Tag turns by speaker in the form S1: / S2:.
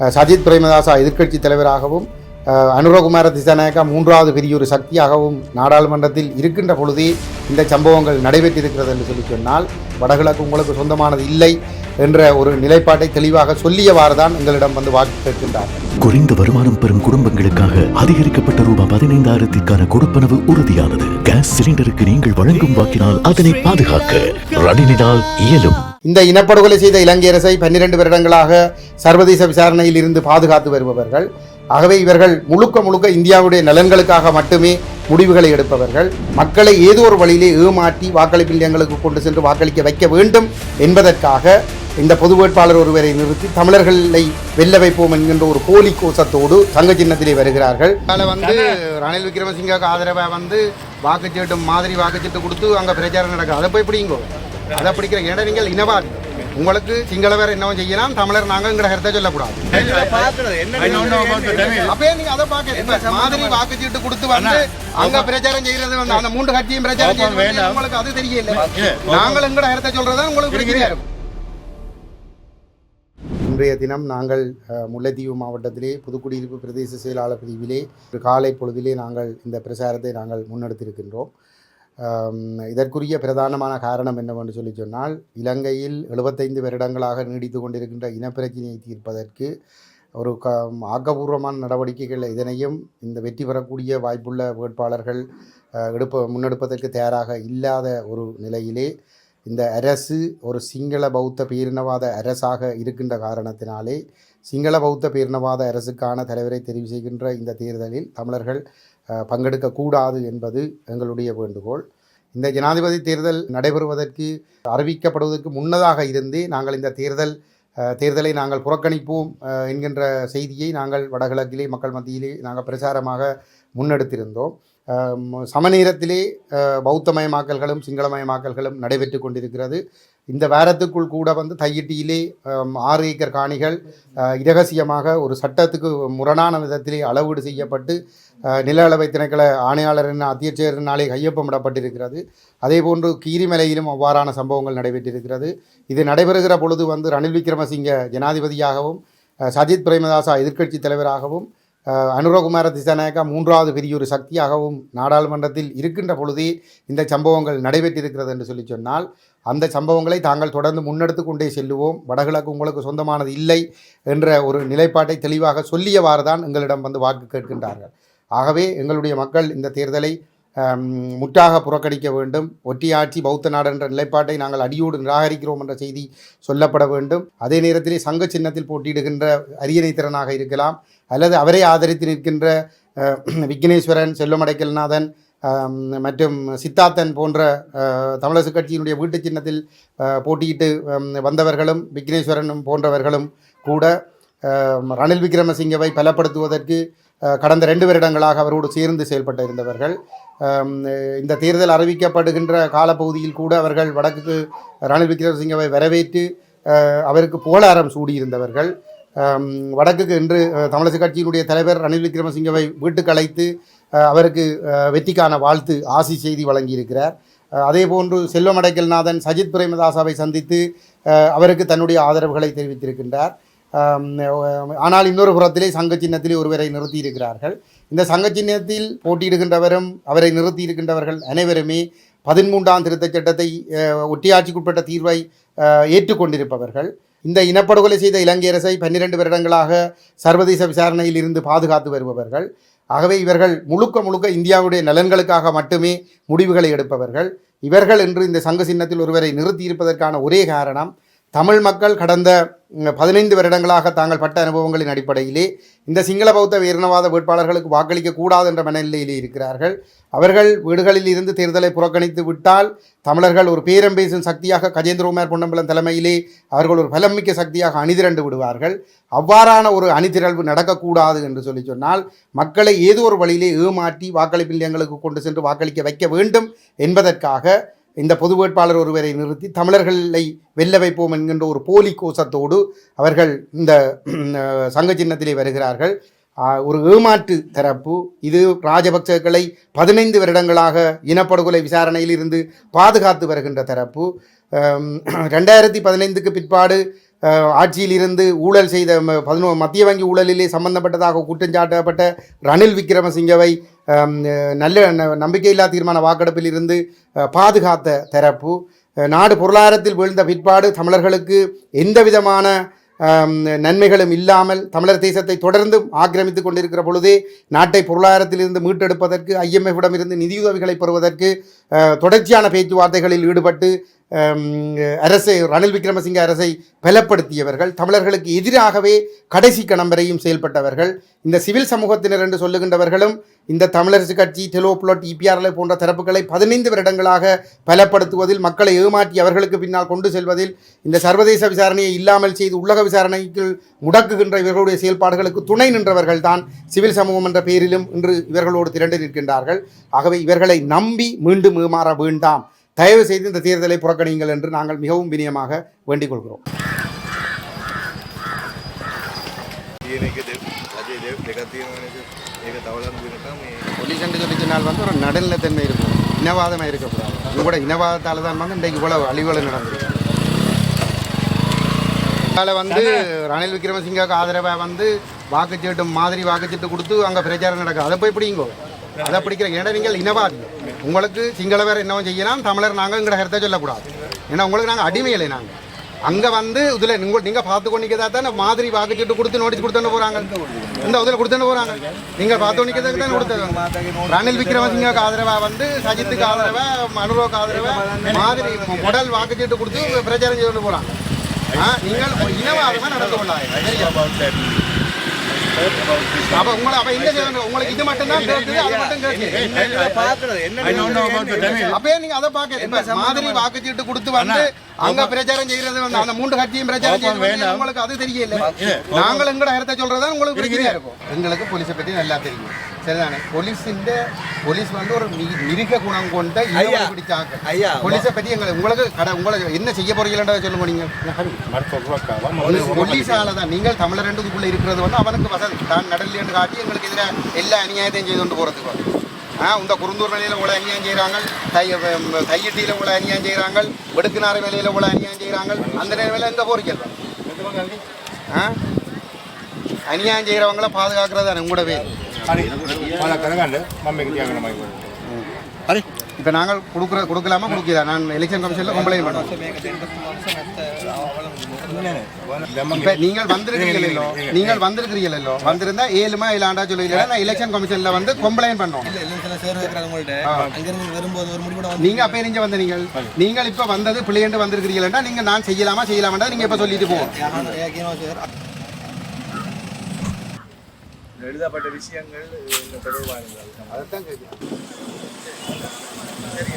S1: சஜித் பிரேமதாசா எதிர்க்கட்சி தலைவராகவும் அனுரகுமார திசாநாயக்கா மூன்றாவது பெரிய ஒரு சக்தியாகவும் நாடாளுமன்றத்தில் இருக்கின்ற பொழுதே இந்த சம்பவங்கள் நடைபெற்றிருக்கிறது என்று சொல்லி சொன்னால் வடகிழக்கு உங்களுக்கு சொந்தமானது இல்லை என்ற ஒரு நிலைப்பாட்டை தெளிவாக சொல்லியவாறு தான் எங்களிடம் வந்து வாக்கு கேட்கின்றார்.
S2: குறைந்த வருமானம் பெறும் குடும்பங்களுக்காக அதிகரிக்கப்பட்ட ரூபாய் பதினைந்தாயிரத்திற்கான கொடுப்பனவு உறுதியானது. கேஸ் சிலிண்டருக்கு நீங்கள் வழங்கும் வாக்கினால் அதனை பாதுகாக்க இயலும்.
S1: இந்த இனப்படுகொலை செய்த இலங்கை அரசை பன்னிரண்டு வருடங்களாக சர்வதேச விசாரணையில் இருந்து பாதுகாத்து வருபவர்கள். ஆகவே இவர்கள் முழுக்க முழுக்க இந்தியாவுடைய நலன்களுக்காக மட்டுமே முடிவுகளை எடுப்பவர்கள். மக்களை ஏதோ ஒரு வழியிலே ஏமாற்றி வாக்களிப்பு நிலையங்களுக்கு கொண்டு சென்று வாக்களிக்க வைக்க வேண்டும் என்பதற்காக இந்த பொது வேட்பாளர் ஒருவரை நிறுத்தி தமிழர்களை வெல்ல வைப்போம் என்கின்ற ஒரு போலி கோஷத்தோடு தங்க சின்னத்திலே வருகிறார்கள். அதில் வந்து ரணில் விக்ரமசிங்காவுக்கு ஆதரவாக வந்து வாக்குச்சீட்டு மாதிரி வாக்குச்சீட்டு கொடுத்து அங்கே பிரச்சாரம் நடக்குது. அதை போய் பிடிங்கோ. அதை பிடிக்கிற ஏன்னா நீங்கள் இனவாதி. உங்களுக்கு சிங்களவர் என்னவும் செய்யலாம் தமிழர் நாங்கள் எங்களை கருத்தை சொல்லக்கூடாது. அப்பயே நீங்க அதை இப்ப மாதிரி வாக்குச்சீட்டு கொடுத்து வந்து அங்க பிரச்சாரம் செய்யறது வந்து அந்த மூன்று கட்சியும் பிரச்சாரம் செய்யறது உங்களுக்கு அது தெரியல. நாங்கள் எங்கட கருத்தை சொல்றதா உங்களுக்கு பிடிக்கிறீங்க இன்றைய தினம் நாங்கள் முல்லைத்தீவு மாவட்டத்திலே புதுக்குடியிருப்பு பிரதேச செயலாளர் பிரிவிலே ஒரு காலை பொழுதிலே நாங்கள் இந்த பிரச்சாரத்தை நாங்கள் முன்னெடுத்திருக்கின்றோம். இதற்குரிய பிரதானமான காரணம் என்னவென்று சொல்லி சொன்னால் இலங்கையில் எழுபத்தைந்து வருடங்களாக நீடித்து கொண்டிருக்கின்ற இனப்பிரச்சினையை தீர்ப்பதற்கு ஒரு க ஆக்கபூர்வமான நடவடிக்கைகள் இதனையும் இந்த வெற்றி பெறக்கூடிய வாய்ப்புள்ள வேட்பாளர்கள் எடுப்ப முன்னெடுப்பதற்கு தயாராக இல்லாத ஒரு நிலையிலே இந்த அரசு ஒரு சிங்கள பௌத்த பேரினவாத அரசாக இருக்கின்ற காரணத்தினாலே சிங்கள பௌத்த பேரினவாத அரசுக்கான தலைவரை தெரிவு செய்கின்ற இந்த தேர்தலில் தமிழர்கள் பங்கெடுக்கக்கூடாது என்பது எங்களுடைய வேண்டுகோள். இந்த ஜனாதிபதி தேர்தல் நடைபெறுவதற்கு அறிவிக்கப்படுவதற்கு முன்னதாக இருந்தே நாங்கள் இந்த தேர்தல் தேர்தலை நாங்கள் புறக்கணிப்போம் என்கின்ற செய்தியை நாங்கள் வடகிழக்கிலே மக்கள் மத்தியிலே நாங்கள் பிரச்சாரமாக முன்னெடுத்திருந்தோம். சமநேரத்திலே பௌத்தமயமாக்கல்களும் சிங்களமயமாக்கல்களும் நடைபெற்று கொண்டிருக்கிறது. இந்த வாரத்துக்குள் கூட வந்து தையிட்டியிலே ஆறு ஏக்கர் காணிகள் இரகசியமாக ஒரு சட்டத்துக்கு முரணான விதத்திலே அளவீடு செய்யப்பட்டு நில அளவை திணைக்கள ஆணையாளரின் அத்தியட்சரினாலே கையொப்பமிடப்பட்டிருக்கிறது. அதேபோன்று கீரிமலையிலும் அவ்வாறான சம்பவங்கள் நடைபெற்றிருக்கிறது. இது நடைபெறுகிற பொழுது வந்து ரணில் விக்ரமசிங்க ஜனாதிபதியாகவும் சஜித் பிரேமதாசா எதிர்க்கட்சி தலைவராகவும் அனுரகுமார திசாநாயக்கா மூன்றாவது பெரிய ஒரு சக்தியாகவும் நாடாளுமன்றத்தில் இருக்கின்ற பொழுதே இந்த சம்பவங்கள் நடைபெற்றிருக்கிறது என்று சொல்லி சொன்னால் அந்த சம்பவங்களை தாங்கள் தொடர்ந்து முன்னெடுத்து கொண்டே செல்லுவோம். வடகிழக்கு உங்களுக்கு சொந்தமானது இல்லை என்ற ஒரு நிலைப்பாட்டை தெளிவாக சொல்லியவாறு தான் எங்களிடம் வந்து வாக்கு கேட்கின்றார்கள். ஆகவே எங்களுடைய மக்கள் இந்த தேர்தலை முற்றாக புறக்கணிக்க வேண்டும். ஒற்றியாட்சி பௌத்த நாடு என்ற நிலைப்பாட்டை நாங்கள் அடியோடு நிராகரிக்கிறோம் என்ற செய்தி சொல்லப்பட வேண்டும். அதே நேரத்திலே சங்க சின்னத்தில் போட்டியிடுகின்ற அரியணை திறனாக இருக்கலாம். அல்லது அவரை ஆதரித்து நிற்கின்ற விக்னேஸ்வரன் செல்வமடைக்கல்நாதன் மற்றும் சித்தார்த்தன் போன்ற தமிழரசு கட்சியினுடைய வீட்டு சின்னத்தில் போட்டியிட்டு வந்தவர்களும் விக்னேஸ்வரனும் போன்றவர்களும் கூட ரணில் விக்ரமசிங்கவை பலப்படுத்துவதற்கு கடந்த ரெண்டு வருடங்களாக அவரோடு சேர்ந்து செயல்பட்டு இருந்தவர்கள். இந்த தேர்தல் அறிவிக்கப்படுகின்ற காலப்பகுதியில் கூட அவர்கள் வடக்கு ரணில் விக்ரமசிங்கவை வரவேற்று அவருக்கு புகழாரம் சூடியிருந்தவர்கள். வடக்குக்கு இன்று தமிழக கட்சியினுடைய தலைவர் ரணில் விக்ரமசிங்கவை வீட்டுக்கு அழைத்து அவருக்கு வெற்றிக்கான வாழ்த்து ஆசி செய்தி வழங்கியிருக்கிறார். அதே அதேபோன்று செல்வமடைக்கல்நாதன் சஜித் பிரேமதாசாவை சந்தித்து அவருக்கு தன்னுடைய ஆதரவுகளை தெரிவித்திருக்கின்றார். ஆனால் இன்னொரு புறத்திலே சங்க சின்னத்திலே ஒருவரை நிறுத்தி இருக்கிறார்கள் இந்த சங்க சின்னத்தில் போட்டியிடுகின்றவரும் அவரை நிறுத்தி இருக்கின்றவர்கள் அனைவருமே பதிமூன்றாம் திருத்தச் சட்டத்தை ஒட்டியாட்சிக்குட்பட்ட தீர்வை ஏற்றுக்கொண்டிருப்பவர்கள். இந்த இனப்படுகொலை செய்த இலங்கை அரசை பன்னிரண்டு வருடங்களாக சர்வதேச விசாரணையில் இருந்து பாதுகாத்து வருபவர்கள். ஆகவே இவர்கள் முழுக்க முழுக்க இந்தியாவுடைய நலன்களுக்காக மட்டுமே முடிவுகளை எடுப்பவர்கள். இவர்கள் என்று இந்த சங்க சின்னத்தில் ஒருவரை நிறுத்தி இருப்பதற்கான ஒரே காரணம் தமிழ் மக்கள் கடந்த பதினைந்து வருடங்களாக தாங்கள் பட்ட அனுபவங்களின் அடிப்படையிலே இந்த சிங்கள பௌத்த வீரணவாத வேட்பாளர்களுக்கு வாக்களிக்க கூடாது என்ற மனநிலையிலே இருக்கிறார்கள். அவர்கள் வீடுகளில் இருந்து தேர்தலை புறக்கணித்து விட்டால் தமிழர்கள் ஒரு பேரம் பேசும் சக்தியாக கஜேந்திரகுமார் பொன்னம்பலம் தலைமையிலே அவர்கள் ஒரு பலமிக்க சக்தியாக அணிதிரண்டு விடுவார்கள். அவ்வாறான ஒரு அணிதிரழ்வு நடக்கக்கூடாது என்று சொல்லி சொன்னால் மக்களை ஏதோ ஒரு வழியிலே ஏமாற்றி வாக்களிப்பு நிலையங்களுக்கு கொண்டு சென்று வாக்களிக்க வைக்க வேண்டும் என்பதற்காக இந்த பொது வேட்பாளர் ஒருவரை நிறுத்தி தமிழர்களை வெல்ல வைப்போம் என்கின்ற ஒரு போலி கோஷத்தோடு அவர்கள் இந்த சங்க சின்னத்திலே வருகிறார்கள். ஒரு ஏமாற்று தரப்பு. இது ராஜபக்சகளை பதினைந்து வருடங்களாக இனப்படுகொலை விசாரணையில் இருந்து பாதுகாத்து வருகின்ற தரப்பு. ரெண்டாயிரத்தி பதினைந்துக்கு பிற்பாடு ஆட்சியில் இருந்து ஊழல் செய்த ம- பதினோ மத்திய வங்கி ஊழலிலே சம்பந்தப்பட்டதாக குற்றஞ்சாட்டப்பட்ட ரணில் விக்ரமசிங்கவை நல்ல ந- நம்பிக்கையில்லா தீர்மான வாக்கெடுப்பில் இருந்து பாதுகாத்த தரப்பு நாடு பொருளாதாரத்தில் வீழ்ந்த பிற்பாடு தமிழர்களுக்கு எந்த விதமான நன்மைகளும் இல்லாமல் தமிழர் தேசத்தை தொடர்ந்தும் ஆக்கிரமித்து கொண்டிருக்கிற பொழுதே நாட்டை பொருளாதாரத்திலிருந்து மீட்டெடுப்பதற்கு ஐஎம்எஃபிடம் நிதியுதவிகளை பெறுவதற்கு தொடர்ச்சியான பேச்சுவார்த்தைகளில் ஈடுபட்டு அரசை ரணில் விக்ரமசிங்க அரசை பலப்படுத்தியவர்கள் தமிழர்களுக்கு எதிராகவே கடைசி கணம் வரையும் செயல்பட்டவர்கள் இந்த சிவில் சமூகத்தினர் என்று சொல்லுகின்றவர்களும் இந்த தமிழரசு கட்சி டெலோப்ளட் இபிஆர்எல் போன்ற தரப்புகளை பதினைந்து வருடங்களாக பலப்படுத்துவதில் மக்களை ஏமாற்றி அவர்களுக்கு பின்னால் கொண்டு செல்வதில் இந்த சர்வதேச விசாரணையை இல்லாமல் செய்து உலக விசாரணைக்கு முடக்குகின்ற இவர்களுடைய செயல்பாடுகளுக்கு துணை நின்றவர்கள் தான் சிவில் சமூகம் என்ற பெயரிலும் இன்று இவர்களோடு திரண்டு நிற்கின்றார்கள். ஆகவே இவர்களை நம்பி மீண்டும் ஏமாற வேண்டாம். தயவு செய்து இந்த தேர்தலை புறக்கணிங்கள் என்று நாங்கள் மிகவும் வினியமாக வேண்டிக் கொள்கிறோம் பொலிசன்ட்டு சொல்லி சொன்னால் வந்து ஒரு நடுநிலத்தன்மை இருக்கும். இனவாதமாக இருக்கக்கூடாது. உங்களோட இனவாதத்தால் தான் வந்து இன்றைக்கு இவ்வளவு அழிவுகள் நடந்திருக்கு. அதில் வந்து ரணில் விக்ரமசிங்காவுக்கு ஆதரவாக வந்து வாக்குச்சீட்டு மாதிரி வாக்குச்சீட்டு கொடுத்து அங்கே பிரச்சாரம் நடக்கும் அதை போய் பிடிங்கோ. அதை பிடிக்கிற ஏன்னா நீங்கள் இனவாதி உங்களுக்கு சிங்களவர் என்னவும் செய்யலாம் தமிழர் நாங்கள் எங்களை கருத்தை சொல்லக்கூடாது. ஏன்னா உங்களுக்கு நாங்கள் அடிமை இல்லை நாங்கள் அங்கே வந்து இதில் நீங்கள் நீங்கள் பார்த்து கொண்டிக்கதா தானே மாதிரி வாக்குச்சீட்டு கொடுத்து நோட்டீஸ் கொடுத்துட்டு போகிறாங்க இந்த இதில் கொடுத்துட்டு போகிறாங்க நீங்கள் பார்த்து கொண்டிக்கிறதுக்கு தான் கொடுத்தாங்க ரணில் விக்ரமசிங்காவுக்கு ஆதரவாக வந்து சஜித்துக்கு ஆதரவாக மனுரோக்கு ஆதரவாக மாதிரி உடல் வாக்குச்சீட்டு கொடுத்து பிரச்சாரம் செய்து போகிறாங்க நீங்கள் இனவாதமாக நடந்து கொள்ளாங்க அப்ப உங்களை அப்ப எங்க கேட்கணும் உங்களுக்கு இது மட்டும் தான் கேட்குது அது மட்டும் கேட்குது அப்பயே நீங்க அதை பாக்க மாதிரி வாக்குச்சீட்டு கொடுத்து வந்து அங்க பிரச்சாரம் செய்யறது வந்து அந்த மூன்று கட்சியும் பிரச்சாரம் செய்யறது உங்களுக்கு சொல்றதா உங்களுக்கு எங்களுக்கு போலீஸை பத்தி நல்லா தெரியும். சரிதானே? போலீஸின் போலீஸ் வந்து ஒரு மி- மிருக குணம் கொண்ட
S3: ஐயா.
S1: பிடிச்சாங்க
S3: ஐயா.
S1: போலீஸை பத்தி எங்களுக்கு உங்களுக்கு கடை உங்களுக்கு என்ன செய்ய போறீங்கன்றத சொல்லுங்க நீங்க. போலீஸால தான் நீங்கள் தமிழர் ரெண்டுக்குள்ள இருக்கிறது வந்து அவனுக்கு வசதி. தான் நடல் என்று காட்டி எங்களுக்கு எதிராக எல்லா அநியாயத்தையும் செய்து கொண்டு போகிறதுக்கு ஆ இந்த குறுந்தூர் வேலையில் உங்களை அநியாயம் செய்கிறாங்க தை கையட்டியில் உங்களை அநியாயம் செய்கிறாங்க வெடுக்குனார வேலையில் உங்களை அநியாயம் செய்கிறாங்க அந்த நேரம் எந்த போறீங்க ஆ? அநியாயம் செய்கிறவங்கள பாதுகாக்கிறது தானே உங்களோட வேலை.
S3: அது
S1: இப்போ நாங்கள் கொடுக்குற கொடுக்கலாமா? கொடுக்கல நான் எலெக்ஷன் கமிஷனில் கம்ப்ளைண்ட் பண்ணுவோம் இப்போ நீங்கள் வந்திருக்கிறீங்களோ நீங்கள் வந்திருக்கிறீங்களோ வந்திருந்தா ஏழுமா இல்லாண்டா சொல்லுவீங்களா நான் எலெக்ஷன் கமிஷனில் வந்து கம்ப்ளைண்ட்
S4: பண்ணுவோம்
S1: நீங்கள் அப்போ எரிஞ்சு வந்த நீங்கள். நீங்கள் இப்போ வந்தது பிள்ளைகண்டு வந்திருக்கிறீங்களா நீங்கள் நான் செய்யலாமா செய்யலாமாண்டா நீங்கள் இப்போ சொல்லிட்டு போவோம்
S3: எழுதப்பட்ட விஷயங்கள் இந்த தொடர்பானது
S1: அதைத்தான் கேட்கிறேன்.
S3: சரி.